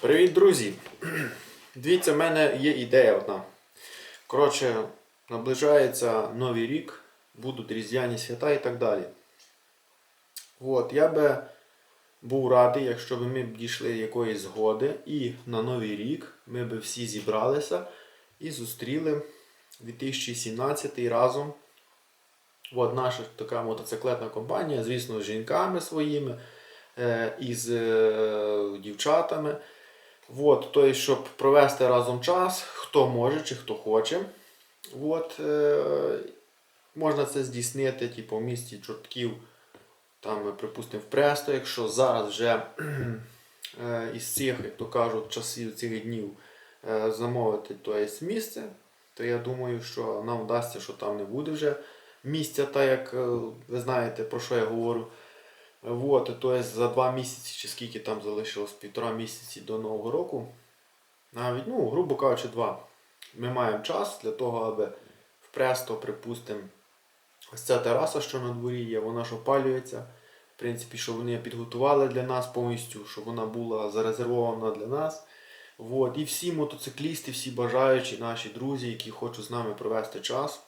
Привіт, друзі! Дивіться, в мене є ідея одна. Коротше, наближається Новий рік, будуть різдвяні свята і так далі. От, я би був радий, якщо б ми б дійшли якоїсь згоди і на Новий рік ми б всі зібралися і зустріли 2017 разом. От наша така мотоциклетна компанія, звісно, з жінками своїми, е, із е, дівчатами. От, тобто, щоб провести разом час, хто може чи хто хоче. От, е, можна це здійснити типу, в місті Чортків, там, припустимо, в Престо, якщо зараз вже е, із цих, як то кажуть, часів цих днів е, замовити то є місце, то я думаю, що нам вдасться, що там не буде вже місця, так як е, ви знаєте, про що я говорю. Вот, тобто за два місяці, чи скільки там залишилось півтора місяці до Нового року, навіть, ну, грубо кажучи, два. Ми маємо час для того, аби в Престо, припустимо, ось ця тераса, що на дворі є, вона ж опалюється. В принципі, щоб вони підготували для нас повністю, щоб вона була зарезервована для нас. Вот. І всі мотоциклісти, всі бажаючі, наші друзі, які хочуть з нами провести час.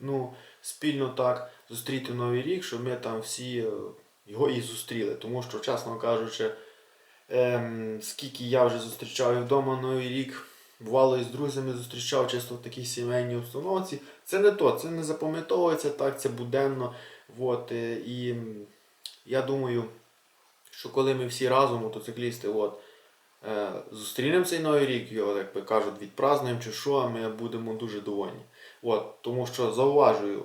Ну, спільно так зустріти Новий рік, щоб ми там всі е, його і зустріли. Тому що, чесно кажучи, ем, скільки я вже зустрічав і вдома Новий рік, бувало і з друзями зустрічав чисто в такій сімейній установці. Це не то, це не запам'ятовується так, це буденно. Вот, е, і я думаю, що коли ми всі разом, мотоциклісти, от, е, зустрінемо цей новий рік, його, як би кажуть, відпразнуємо чи що, ми будемо дуже довольні. От, тому що зауважую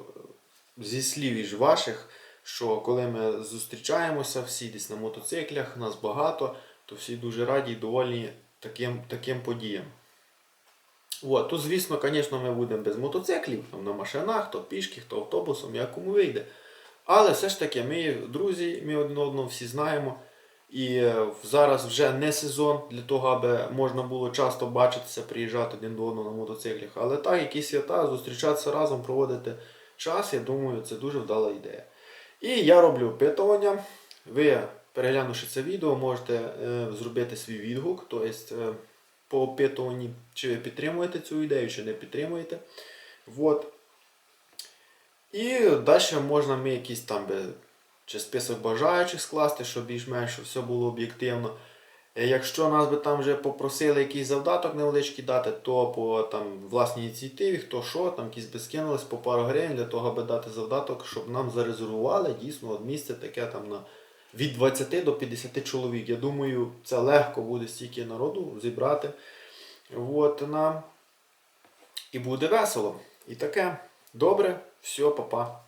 зі слів і ж ваших, що коли ми зустрічаємося всі десь на мотоциклях, нас багато, то всі дуже раді і довольні таким, таким подіям. От, то, звісно, звісно, ми будемо без мотоциклів, там, на машинах, то пішки, хто автобусом, як кому вийде. Але все ж таки, ми друзі, ми один одного всі знаємо. І е, зараз вже не сезон для того, аби можна було часто бачитися, приїжджати один до одного на мотоциклах. Але так, якісь свята, зустрічатися разом, проводити час, я думаю, це дуже вдала ідея. І я роблю опитування. Ви, переглянувши це відео, можете е, зробити свій відгук, тобто е, по опитуванні, чи ви підтримуєте цю ідею, чи не підтримуєте. Вот. І далі можна ми якийсь там чи список бажаючих скласти, щоб більш-менш все було об'єктивно. Е, Якщо нас би там вже попросили якийсь завдаток невеличкий дати, то по там, власній ініціативі, хто що, там якісь би скинулись по пару гривень для того, аби дати завдаток, щоб нам зарезервували дійсно от місце таке там на від 20 до 50 чоловік. Я думаю, це легко буде стільки народу зібрати. От нам. І буде весело. І таке. Добре, все, папа.